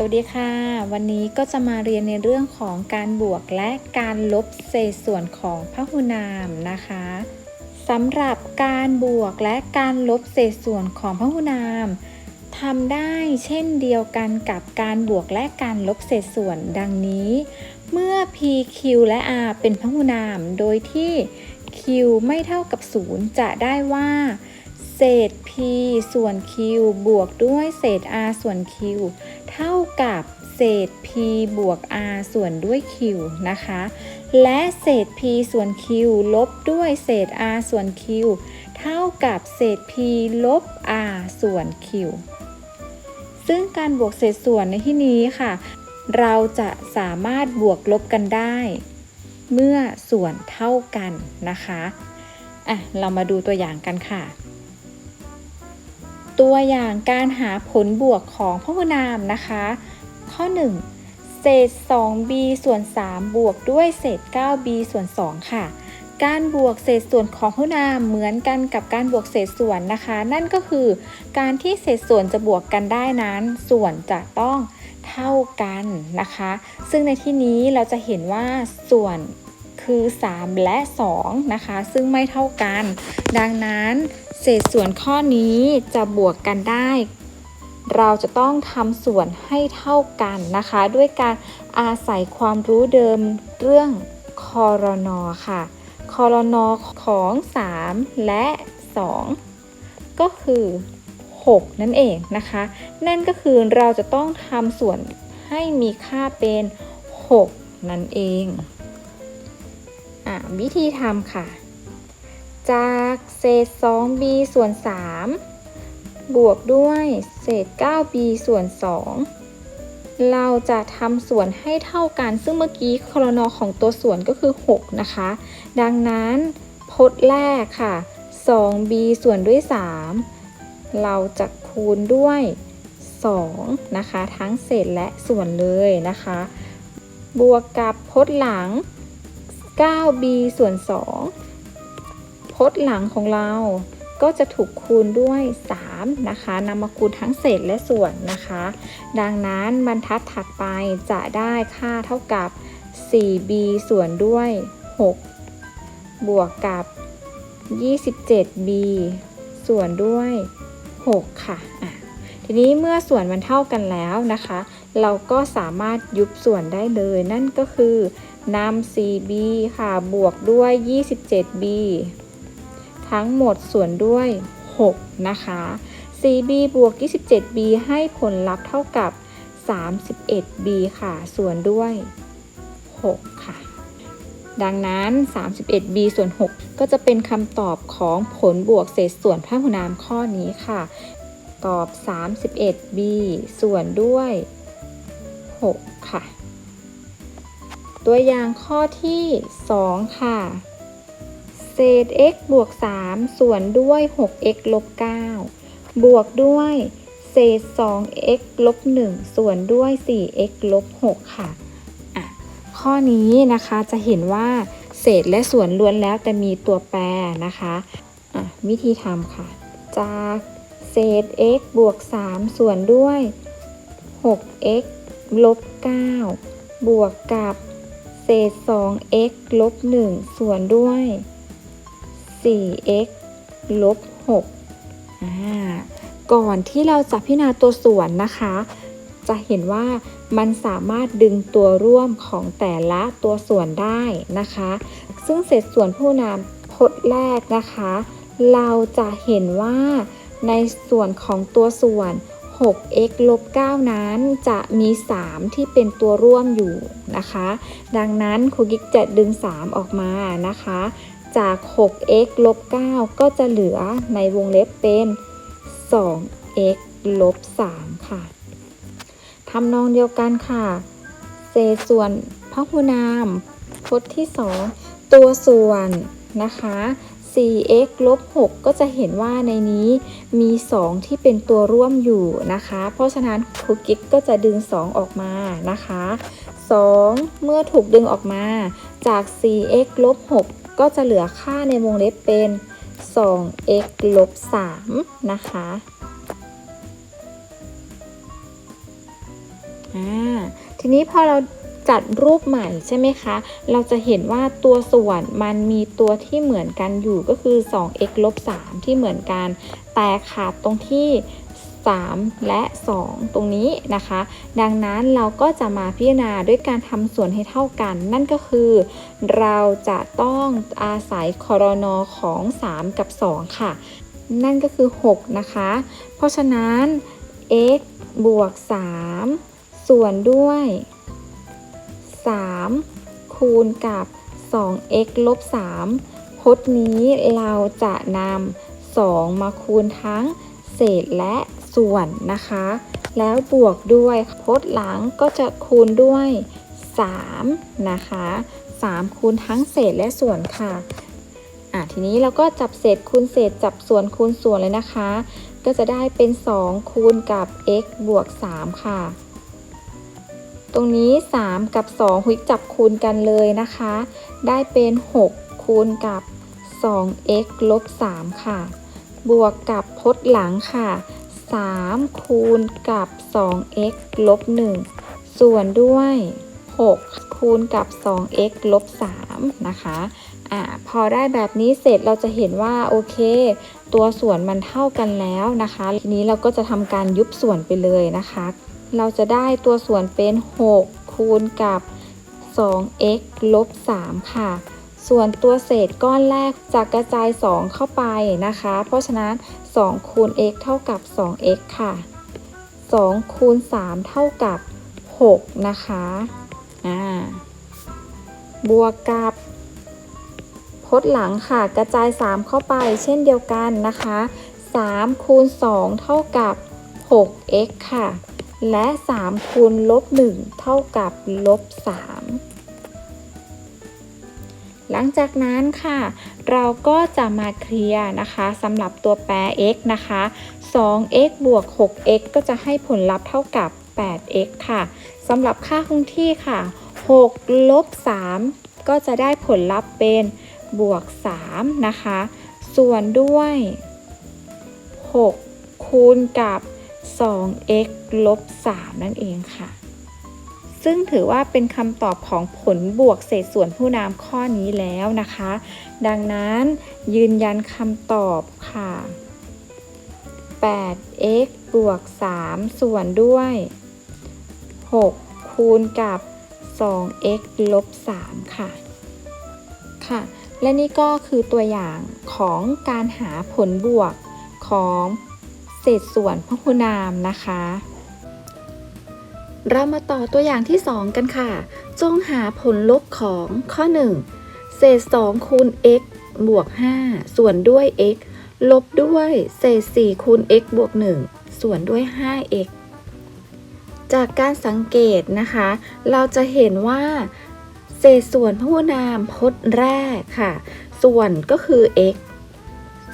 สวัสดีค่ะ วันนี้ก็จะมาเรียนในเรื่องของการบวกและการลบเศษส่วนของพหุนามนะคะสำหรับการบวกและการลบเศษส่วนของพหุนามทำได้เช่นเดียวกันกับการบวกและการลบเศษส่วนดังนี้ เมื่อ p q และ r เป็นพหุนาม โดยที่ q ไม่เท่ากับ 0 จะได้ว่า เศษ p ส่วน q บวกด้วยเศษ r ส่วน q เท่ากับเศษ p บวก r ส่วนด้วย q นะคะ และเศษ p ส่วน q ลบด้วยเศษ r ส่วน q เท่ากับเศษ p ลบ r ส่วน q ซึ่งการบวกเศษส่วนในที่นี้ค่ะ เราจะสามารถบวกลบกันได้ เมื่อส่วนเท่ากันนะคะอะเรามาดูตัวอย่างกันค่ะ ตัวอย่างการหาผลบวกของพหุนามนะคะ ข้อ 1 เศษ 2b ส่วน 3 บวกด้วยเศษ 9b ส่วน 2 ค่ะ การบวกเศษส่วนของพหุนามเหมือนกันกับการบวกเศษส่วนนะคะ นั่นก็คือการที่เศษส่วนจะบวกกันได้นั้น ส่วนจะต้องเท่ากันนะคะ ซึ่งในที่นี้เราจะเห็นว่าส่วนคือ 3 และ 2 นะคะ ซึ่งไม่เท่ากัน ดังนั้น เศษส่วนข้อนี้จะบวกกันได้ เราจะต้องทำส่วนให้เท่ากันนะคะ ด้วยการอาศัยความรู้เดิมเรื่องคอรนอค่ะคอรนอของ 3 และ 2 ก็คือ 6 นั่นเองนะคะ นั่นก็คือเราจะต้องทำส่วนให้มีค่าเป็น 6 นั่นเองอวิธีทำค่ะ จาก เศษ 2b ส่วน 3 บวกด้วยเศษ 9b ส่วน 2 เราจะทำส่วนให้เท่ากัน ซึ่งเมื่อกี้คลนอของตัวส่วนก็คือ 6 นะคะ ดังนั้นพจน์แรกค่ะ 2b ส่วนด้วย 3 เราจะคูณด้วย 2 นะคะ ทั้งเศษและส่วนเลยนะคะ บวกกับพจน์หลัง 9b ส่วน 2 พจน์หลังของเราก็จะถูกคูณด้วย 3 นะคะนำมาคูณทั้งเศษและส่วนนะคะ ดังนั้นบรรทัดถัดไปจะได้ค่าเท่ากับ 4b ส่วนด้วย 6 บวกกับ 27b ส่วนด้วย 6 ค่ะะทีนี้เมื่อส่วนมันเท่ากันแล้วนะคะ เราก็สามารถยุบส่วนได้เลย นั่นก็คือนำ 4b ค่ะ บวกด้วย 27b ทั้งหมดส่วนด้วย 6 นะคะ 4b บวก 27b ให้ผลลัพธ์เท่ากับ 31b ค่ะ ส่วนด้วย 6 ค่ะ ดังนั้น 31b ส่วน 6 ก็จะเป็นคำตอบของผลบวกเศษส่วนพหุนามข้อนี้ค่ะ ตอบ 31b ส่วนด้วย 6 ค่ะ ตัวอย่างข้อที่ 2 ค่ะ เศษ x บวก 3 ส่วนด้วย 6x ลบ 9 บวกด้วย เศษ 2x ลบ 1 ส่วนด้วย 4x ลบ 6 ค่ะอะ ข้อนี้นะคะจะเห็นว่าเศษและส่วนล้วนแล้วแต่มีตัวแปรนะคะอะวิธีทำค่ะ จากเศษ x บวก 3 ส่วนด้วย 6x ลบ 9 บวกกับเศษ 2x ลบ 1 ส่วนด้วย 4x ลบ6ก่อนที่เราจะพิจารณาตัวส่วนนะคะ จะเห็นว่ามันสามารถดึงตัวร่วมของแต่ละตัวส่วนได้นะคะ ซึ่งเศษส่วนผู้นามพจน์แรกนะคะ เราจะเห็นว่าในส่วนของตัวส่วน 6x ลบ 9 นั้นจะมี 3 ที่เป็นตัวร่วมอยู่นะคะ ดังนั้นครูกิ๊กจะดึง 3 ออกมานะคะ จาก 6x ลบ 9 ก็จะเหลือในวงเล็บเป็น 2x ลบ 3 ค่ะทำนองเดียวกันค่ะ เศษส่วนพหุนามพจน์ที่ 2 ตัวส่วนนะคะ 4x ลบ 6 ก็จะเห็นว่าในนี้มี 2 ที่เป็นตัวร่วมอยู่นะคะ เพราะฉะนั้นครูกิ๊กก็จะดึง 2 ออกมานะคะ 2 เมื่อถูกดึงออกมาจาก 4x ลบ 6 ก็จะเหลือค่าในวงเล็บเป็น 2x ลบ 3 นะคะอ่าทีนี้พอเราจัดรูปใหม่ใช่ไหมคะ เราจะเห็นว่าตัวส่วนมันมีตัวที่เหมือนกันอยู่ก็คือ 2x ลบ 3 ที่เหมือนกัน แต่ขาดตรงที่ 3 และ 2 ตรงนี้นะคะ ดังนั้นเราก็จะมาพิจารณาด้วยการทำส่วนให้เท่ากัน นั่นก็คือ เราจะต้องอาศัยคอรนอของ 3 กับ 2 ค่ะ นั่นก็คือ 6 นะคะ เพราะฉะนั้น x บวก 3 ส่วนด้วย 3 คูณกับ 2x ลบ 3 พจน์นี้เราจะนำ2 มาคูณทั้งเศษและ ส่วนนะคะ แล้วบวกด้วยพจน์หลังก็จะคูณด้วย 3 นะคะ 3 คูณทั้งเศษและส่วนค่ะอะทีนี้เราก็จับเศษคูณเศษจับส่วนคูณส่วนเลยนะคะ ก็จะได้เป็น 2 คูณกับ x บวก 3 ค่ะ ตรงนี้ 3 กับ 2หุยจับคูณกันเลยนะคะ ได้เป็น 6 คูณกับ 2x ลบ 3 ค่ะ บวกกับพจน์หลังค่ะ 3 คูณกับ 2x ลบ 1 ส่วนด้วย 6 คูณกับ 2x ลบ 3 นะคะอ่าพอได้แบบนี้เสร็จเราจะเห็นว่าโอเค ตัวส่วนมันเท่ากันแล้วนะคะ ทีนี้เราก็จะทำการยุบส่วนไปเลยนะคะ เราจะได้ตัวส่วนเป็น 6 คูณกับ 2x ลบ 3 ค่ะ ส่วนตัวเศษก้อนแรกจะกระจาย 2 เข้าไปนะคะ เพราะฉะนั้น 2คูณ x เท่ากับ 2x ค่ะ 2คูณ 3 เท่ากับ 6 นะคะอ่าบวกกับพจน์หลังค่ะ กระจาย 3 เข้าไปเช่นเดียวกันนะคะ3คูณ 2 เท่ากับ 6x ค่ะ และ 3 คูณลบ 1 เท่ากับลบ 3 หลังจากนั้นค่ะ เราก็จะมาเคลียร์นะคะสำหรับตัวแปร x นะคะ 2x บวก 6x ก็จะให้ผลลัพธ์เท่ากับ 8x ค่ะสำหรับค่าคงที่ค่ะ6ลบ3ก็จะได้ผลลัพธ์เป็นบวก3นะคะ ส่วนด้วย 6 คูณกับ 2x ลบ3นั่นเองค่ะ ซึ่งถือว่าเป็นคำตอบของผลบวกเศษส่วนผู้นามข้อนี้แล้วนะคะ ดังนั้นยืนยันคำตอบค่ะ 8x บวก 3 ส่วนด้วย 6 คูณกับ 2x ลบ 3 ค่ะ ค่ะ และนี่ก็คือตัวอย่างของการหาผลบวกของเศษส่วนพหุนามนะคะ เรามาต่อตัวอย่างที่ 2 กันค่ะ จงหาผลลบของข้อ 1 เศษ 2 คูณ x บวก 5 ส่วนด้วย x ลบด้วย เศษ 4 คูณ x บวก 1 ส่วนด้วย 5x จากการสังเกตนะคะ เราจะเห็นว่า เศษส่วนพหุนามพจน์แรกค่ะ ส่วนก็คือ x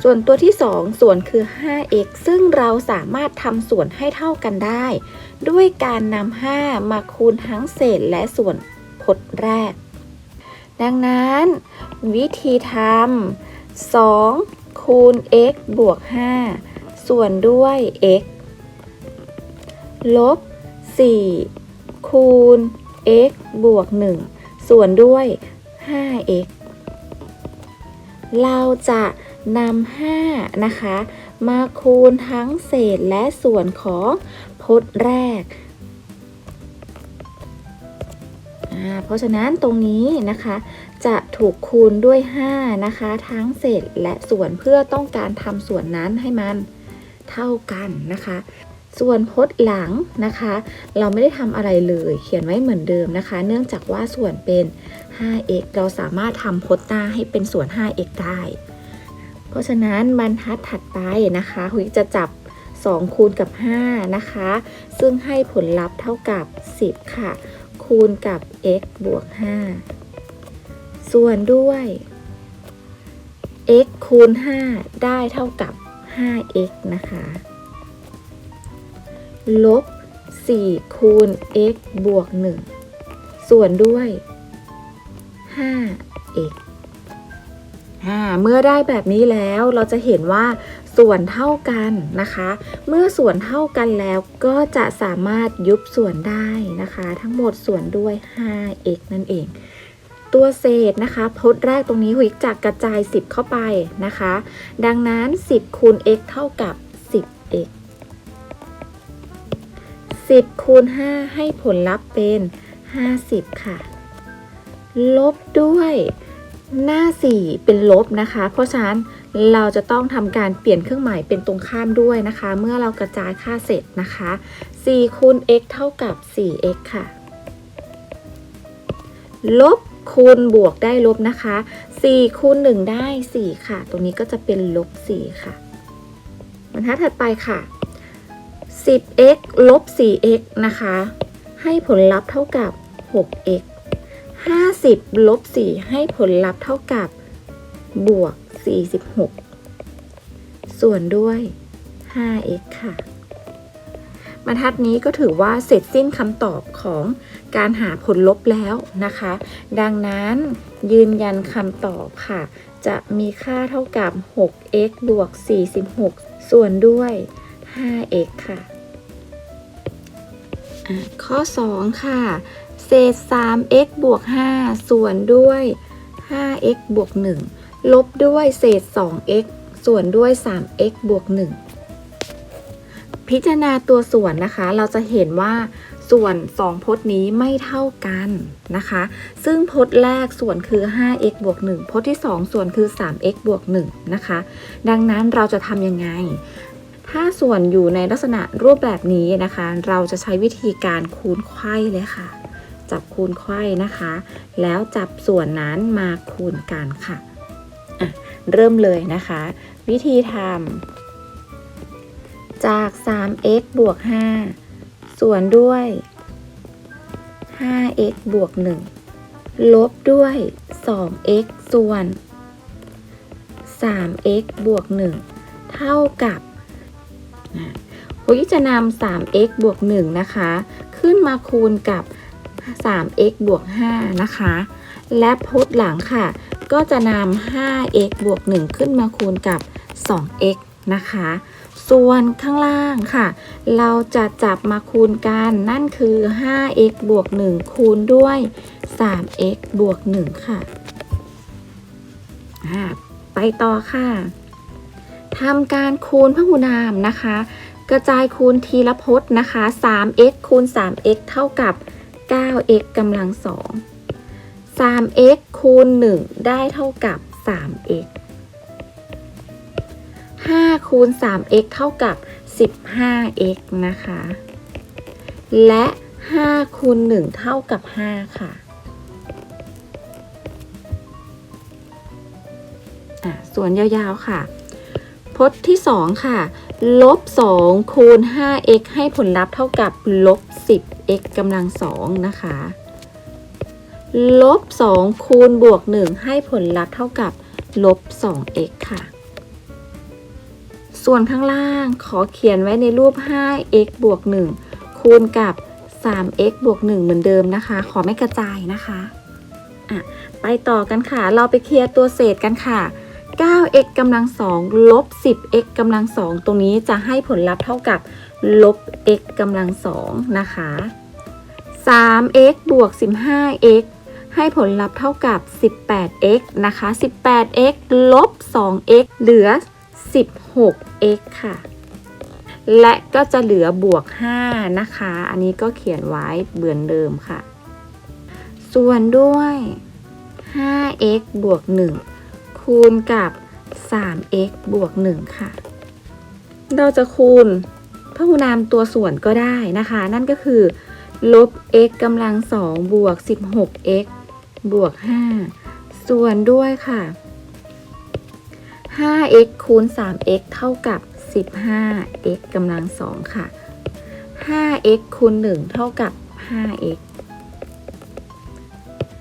ส่วนตัวที่ 2 ส่วนคือ 5x ซึ่งเราสามารถทำส่วนให้เท่ากันได้ ด้วยการนำ5มาคูณทั้งเศษและส่วนพจน์แรก ดังนั้น วิธีทำ2คูณ x บวก 5 ส่วนด้วย x ลบ 4 คูณ x บวก 1 ส่วนด้วย 5x เราจะ นำ5นะคะ มาคูณทั้งเศษและส่วนของพจน์แรก เพราะฉะนั้นตรงนี้นะคะ จะถูกคูณด้วย 5 นะคะ ทั้งเศษและส่วนเพื่อต้องการทำส่วนนั้นให้มันเท่ากันนะคะ ส่วนพจน์หลังนะคะ เราไม่ได้ทำอะไรเลย เขียนไว้เหมือนเดิมนะคะ เนื่องจากว่าส่วนเป็น 5x เราสามารถทำพจน์หน้าให้เป็นส่วน 5x ได้ เพราะฉะนั้นบรรทัดถัดไปนะคะหุยจะจับ 2 คูณกับ 5 นะคะ ซึ่งให้ผลลัพธ์เท่ากับ 10 ค่ะ คูณกับ x บวก 5 ส่วนด้วย x คูณ 5 ได้เท่ากับ 5x นะคะ ลบ 4 คูณ x บวก 1 ส่วนด้วย 5x อ่า เมื่อได้แบบนี้แล้วเราจะเห็นว่าส่วนเท่ากันนะคะ เมื่อส่วนเท่ากันแล้วก็จะสามารถยุบส่วนได้นะคะ ทั้งหมดส่วนด้วย 5x นั่นเอง ตัวเศษนะคะพจน์แรกตรงนี้หุยจะกระจาย 10 เข้าไปนะคะ ดังนั้น 10 คูณ x เท่ากับ 10x 10 คูณ 5 ให้ผลลัพธ์เป็น 50 ค่ะ ลบด้วย หน้า 4 เป็นลบนะคะ เพราะฉะนั้นเราจะต้องทำการเปลี่ยนเครื่องหมายเป็นตรงข้ามด้วยนะคะ เมื่อเรากระจายค่าเสร็จนะคะ4คูณ x เท่ากับ 4x ค่ะ ลบคูณบวกได้ลบนะคะ 4คูณ1ได้ 4 ค่ะ ตรงนี้ก็จะเป็นลบ 4 ค่ะบรรทัดถัดไปค่ะ 10x ลบ 4x นะคะ ให้ผลลัพธ์เท่ากับ 6x 50 ลบ 4 ให้ผลลัพธ์เท่ากับบวก 46 ส่วนด้วย 5x ค่ะ บรรทัดนี้ก็ถือว่าเสร็จสิ้นคำตอบของการหาผลลบแล้วนะคะ ดังนั้นยืนยันคำตอบค่ะ จะมีค่าเท่ากับ 6x บวก 46 ส่วนด้วย 5x ค่ะอะข้อ 2 ค่ะ เศษ 3x บวก 5 ส่วนด้วย 5x บวก 1 ลบด้วยเศษ 2x ส่วนด้วย 3x บวก 1 พิจารณาตัวส่วนนะคะ เราจะเห็นว่าส่วน 2 พจน์นี้ไม่เท่ากันนะคะ ซึ่งพจน์แรกส่วนคือ 5x บวก 1 พจน์ที่ 2 ส่วนคือ 3x บวก 1 นะคะ ดังนั้นเราจะทำยังไง ถ้าส่วนอยู่ในลักษณะรูปแบบนี้นะคะ เราจะใช้วิธีการคูณไขว้เลยค่ะ จับคูณไขว้นะคะ แล้วจับส่วนนั้นมาคูณกันค่ะะเริ่มเลยนะคะ วิธีทำจาก 3x บวก 5 ส่วนด้วย 5x บวก 1 ลบด้วย 2x ส่วน 3x บวก 1 เท่ากับวิจะนำ 3x บวก 1 นะคะ ขึ้นมาคูณกับ 3x บวก 5 นะคะ และพจน์หลังค่ะ ก็จะนำ 5x บวก 1 ขึ้นมาคูณกับ 2x นะคะ ส่วนข้างล่างค่ะ เราจะจับมาคูณกันนั่นคือ 5x บวก 1 คูณด้วย 3x บวก 1 ค่ะอ่าไปต่อค่ะทำการคูณพหูนามนะคะ กระจายคูณทีละพจน์นะคะ 3x คูณ 3x เท่ากับ 9x กำลัง2 3x คูณ 1 ได้เท่ากับ 3x 5 คูณ 3x เท่ากับ 15x นะคะ และ 5 คูณ 1 เท่ากับ 5 ค่ะอะส่วนยาวๆค่ะ พจน์ที่ 2 ค่ะ ลบ2คูณ 5x ให้ผลลัพธ์เท่ากับลบ 10x กำลัง2นะคะ ลบ 2 คูณบวก 1 ให้ผลลัพธ์เท่ากับลบ 2x ค่ะ ส่วนข้างล่างขอเขียนไว้ในรูป 5x บวก 1 คูณกับ 3x บวก 1 เหมือนเดิมนะคะ ขอไม่กระจายนะคะ อะ ไปต่อกันค่ะ เราไปเคลียร์ตัวเศษกันค่ะ 9x กำลัง2ลบ 10x กำลัง2ตรงนี้จะให้ผลลัพธ์เท่ากับลบ x กำลัง2นะคะ 3x บวก 15x ให้ผลลัพธ์เท่ากับ 18x นะคะ 18x ลบ 2x เหลือ 16x ค่ะ และก็จะเหลือบวก 5 นะคะ อันนี้ก็เขียนไว้เหมือนเดิมค่ะ ส่วนด้วย 5x บวก 1 คูณกับ 3x บวก 1 ค่ะ เราจะคูณพหูนามตัวส่วนก็ได้นะคะ นั่นก็คือ ลบ x กำลัง2บวก 16x บวก 5 ส่วนด้วยค่ะ 5x คูณ 3x เท่ากับ 15x กำลัง2ค่ะ 5x คูณ 1 เท่ากับ 5x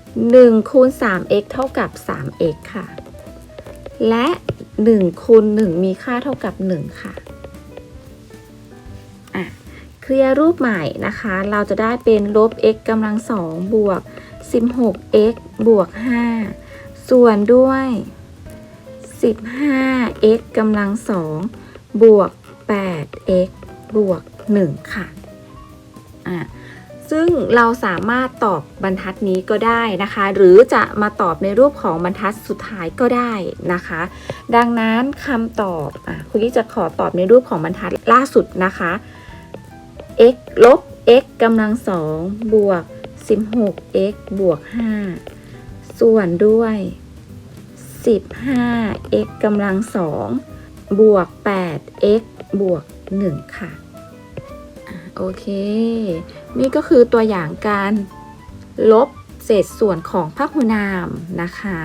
1คูณ 3x เท่ากับ 3x ค่ะ และ 1คูณ1มีค่าเท่ากับ 1ค่ะอะเคลียร์รูปใหม่นะคะ เราจะได้เป็นลบ x กำลัง2บวก 16x บวก 5 ส่วนด้วย 15x กำลัง2บวก 8x บวก 1 ค่ะ อะ ซึ่งเราสามารถตอบบรรทัดนี้ก็ได้นะคะ หรือจะมาตอบในรูปของบรรทัดสุดท้ายก็ได้นะคะ ดังนั้นคำตอบอคุณกิ๊กจะขอตอบในรูปของบรรทัดล่าสุดนะคะ x ลบ x กำลังสองบวก 16x บวก 5 ส่วนด้วย 15x กำลังสองบวก 8x บวก 1 ค่ะ โอเค นี่ก็คือตัวอย่างการลบเศษส่วนของพหุนามนะคะ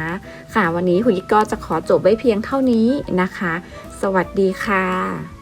ค่ะวันนี้หุยก็จะขอจบไว้เพียงเท่านี้นะคะ สวัสดีค่ะ